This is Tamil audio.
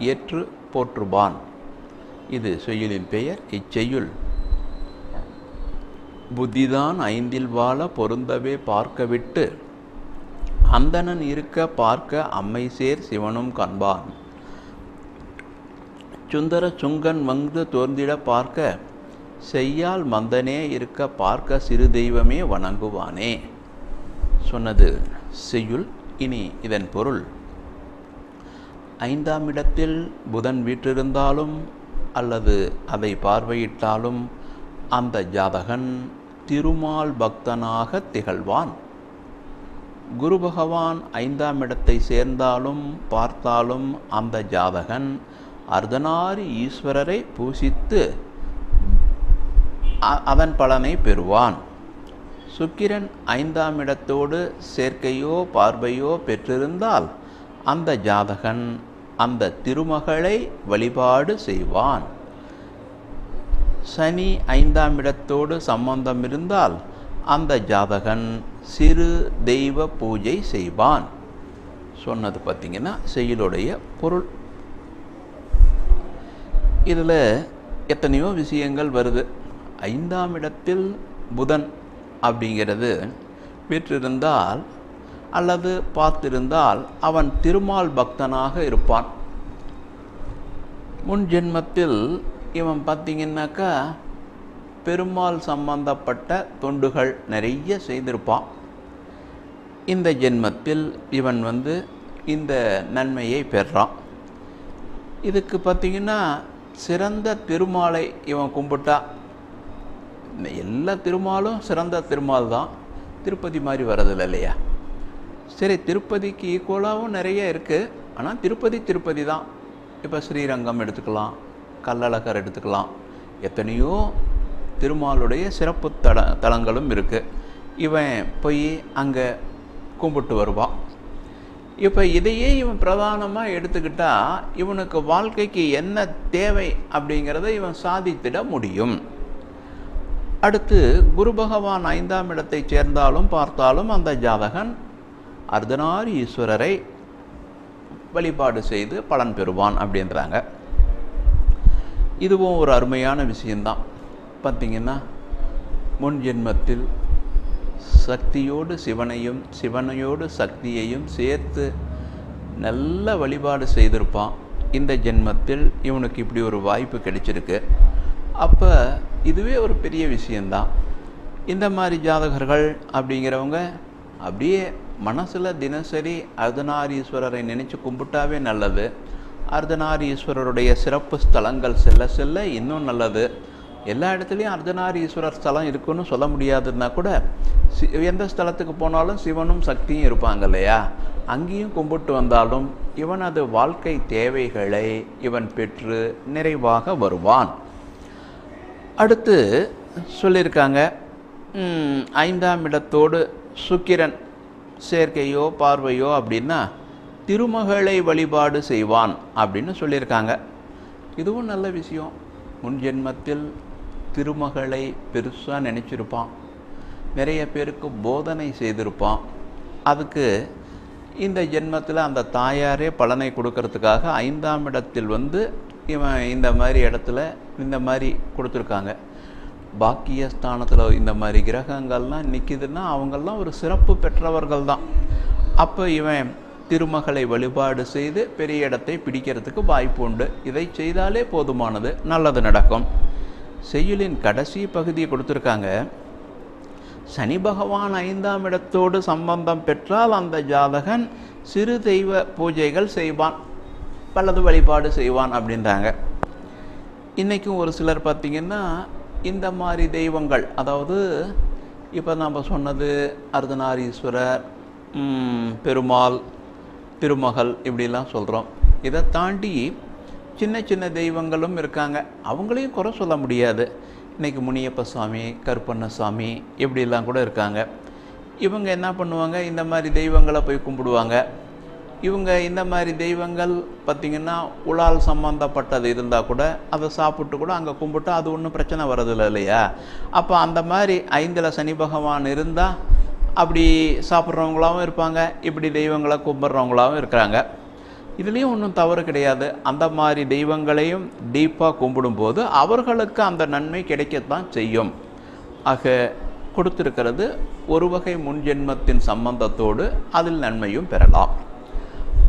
ஏற்று போற்றுபான். இது செய்யுளின் பெயர் இச்செய்யுள். புத்திதான் ஐந்தில் வாழ பொருந்தவே பார்க்க விட்டு அந்தணன் இருக்க பார்க்க அம்மை சேர் சிவனும் காண்பான். சுந்தர சுங்கன் வந்து தோர்ந்திட பார்க்க செய்யால் மந்தனே இருக்க பார்க்க சிறு தெய்வமே வணங்குவானே. சொன்னது செய்யுள். இனி இதன் பொருள். ஐந்தாம் இடத்தில் புதன் வீற்றிருந்தாலும் அல்லது அதை பார்வையிட்டாலும் அந்த ஜாதகன் திருமால் பக்தனாக திகழ்வான். குரு பகவான் ஐந்தாம் இடத்தை சேர்ந்தாலும் பார்த்தாலும் அந்த ஜாதகன் அர்தனாரி ஈஸ்வரரை பூசித்து அதன் பலனை பெறுவான். சுக்கிரன் ஐந்தாம் இடத்தோடு சேர்க்கையோ பார்வையோ பெற்றிருந்தால் அந்த ஜாதகன் அந்த திருமகளை வழிபாடு செய்வான். சனி ஐந்தாம் இடத்தோடு சம்பந்தம் இருந்தால் அந்த ஜாதகன் சிறு தெய்வ பூஜை செய்வான். சொன்னது பார்த்திங்கன்னா செயலுடைய பொருள். இதில் எத்தனையோ விஷயங்கள் வருது. ஐந்தாம் இடத்தில் புதன் அப்படிங்கிறது பெற்றிருந்தால் அல்லது பார்த்திருந்தால் அவன் திருமால் பக்தனாக இருப்பான். முன் ஜென்மத்தில் இவன் பார்த்திங்கன்னாக்கா பெருமாள் சம்பந்தப்பட்ட தொண்டுகள் நிறைய செய்திருப்பான். இந்த ஜென்மத்தில் இவன் வந்து இந்த நன்மையை பெறான் இதுக்கு பார்த்திங்கன்னா சிறந்த திருமாலை இவன் கும்பிட்டா. எல்லா திருமாலும் சிறந்த திருமால் தான். திருப்பதி மாதிரி வரதில்லை இல்லையா? சரி திருப்பதிக்கு ஈக்குவலாகவும் நிறைய இருக்குது ஆனால் திருப்பதி திருப்பதி தான். இப்போ ஸ்ரீரங்கம் எடுத்துக்கலாம் கல்லழகர் எடுத்துக்கலாம். எத்தனையோ திருமாலுடைய சிறப்பு தல தலங்களும் இருக்குது இவன் போய் அங்கே கும்பிட்டு வருவான் இப்போ இதையே இவன் பிரதானமாக எடுத்துக்கிட்டால் இவனுக்கு வாழ்க்கைக்கு என்ன தேவை அப்படிங்கிறத இவன் சாதித்திட முடியும். அடுத்து குரு பகவான் ஐந்தாம் இடத்தை சேர்ந்தாலும் பார்த்தாலும் அந்த ஜாதகன் அர்த்தநாரி ஈஸ்வரரை வழிபாடு செய்து பலன் பெறுவான் அப்படின்றாங்க. இதுவும் ஒரு அருமையான விஷயந்தான் பார்த்திங்கன்னா முன் ஜென்மத்தில் சக்தியோடு சிவனையும் சிவனையோடு சக்தியையும் சேர்த்து நல்ல வழிபாடு செய்திருப்பான். இந்த ஜென்மத்தில் இவனுக்கு இப்படி ஒரு வாய்ப்பு கிடைச்சிருக்கு. அப்போ இதுவே ஒரு பெரிய விஷயந்தான் இந்த மாதிரி ஜாதகர்கள் அப்படிங்கிறவங்க அப்படியே மனசில் தினசரி அர்த்தநாரீஸ்வரரை நினச்சி கும்பிட்டாவே நல்லது. அர்த்தநாரீஸ்வரருடைய சிறப்பு ஸ்தலங்கள் செல்ல செல்ல இன்னும் நல்லது. எல்லா இடத்துலையும் அர்த்தநாரீஸ்வரர் ஸ்தலம் இருக்குன்னு சொல்ல முடியாதுன்னா கூட சி எந்த ஸ்தலத்துக்கு போனாலும் சிவனும் சக்தியும் இருப்பாங்க இல்லையா? அங்கேயும் கும்பிட்டு வந்தாலும் இவனது வாழ்க்கை தேவைகளை இவன் பெற்று நிறைவாக வருவான். அடுத்து சொல்லியிருக்காங்க ஐந்தாம் இடத்தோடு சுக்கிரன் சேர்க்கையோ பார்வையோ அப்படின்னா திருமகளை வழிபாடு செய்வான் அப்படின்னு சொல்லியிருக்காங்க. இதுவும் நல்ல விஷயம். முன் ஜென்மத்தில் திருமகளை பெருசாக நினச்சிருப்பான். நிறைய பேருக்கு போதனை செய்திருப்பான். அதுக்கு இந்த ஜென்மத்தில் அந்த தாயாரே பலனை கொடுக்கறதுக்காக ஐந்தாம் இடத்தில் வந்து இவன் இந்த மாதிரி இடத்துல இந்த மாதிரி கொடுத்துருக்காங்க. பாக்கியஸ்தானத்தில் இந்த மாதிரி கிரகங்கள்லாம் நிற்கிதுன்னா அவங்கெல்லாம் ஒரு சிறப்பு பெற்றவர்கள் தான் அப்போ இவன் திருமகளை வழிபாடு செய்து பெரிய இடத்தை பிடிக்கிறதுக்கு வாய்ப்பு உண்டு. இதை செய்தாலே போதுமானது நல்லது நடக்கும். செய்யுளின் கடைசி பகுதியை கொடுத்துருக்காங்க. சனி பகவான் ஐந்தாம் இடத்தோடு சம்பந்தம் பெற்றால் அந்த ஜாதகன் சிறு தெய்வ பூஜைகள் செய்வான் அல்லது வழிபாடு செய்வான் அப்படின்றாங்க. இன்றைக்கும் ஒரு சிலர் பார்த்திங்கன்னா இந்த மாதிரி தெய்வங்கள் அதாவது இப்போ நம்ம சொன்னது அர்த்தநாரீஸ்வரர் பெருமாள் திருமகள் இப்படிலாம் சொல்கிறோம் இதை தாண்டி சின்ன சின்ன தெய்வங்களும் இருக்காங்க. அவங்களையும் குறை சொல்ல முடியாது. இன்றைக்கி முனியப்ப சுவாமி கருப்பண்ணசாமி இப்படிலாம் கூட இருக்காங்க. இவங்க என்ன பண்ணுவாங்க? இந்த மாதிரி தெய்வங்களை போய் கும்பிடுவாங்க. இவங்க இந்த மாதிரி தெய்வங்கள் பார்த்திங்கன்னா உலால் சம்மந்தப்பட்டது இருந்தால் கூட அதை சாப்பிட்டு கூட அங்கே கும்பிட்டு அது ஒன்றும் பிரச்சனை வரதில்லை இல்லையா? அப்போ அந்த மாதிரி ஐந்தில் சனி பகவான் இருந்தால் அப்படி சாப்பிட்றவங்களாகவும் இருப்பாங்க இப்படி தெய்வங்களை கும்பிட்றவங்களாகவும் இருக்கிறாங்க. இதுலேயும் ஒன்றும் தவறு கிடையாது. அந்த மாதிரி தெய்வங்களையும் டீப்பாக கும்பிடும்போது அவர்களுக்கு அந்த நன்மை கிடைக்கத்தான் செய்யும். ஆக கொடுத்திருக்கிறது ஒரு வகை முன்ஜென்மத்தின் சம்பந்தத்தோடு அதில் நன்மையும் பெறலாம்.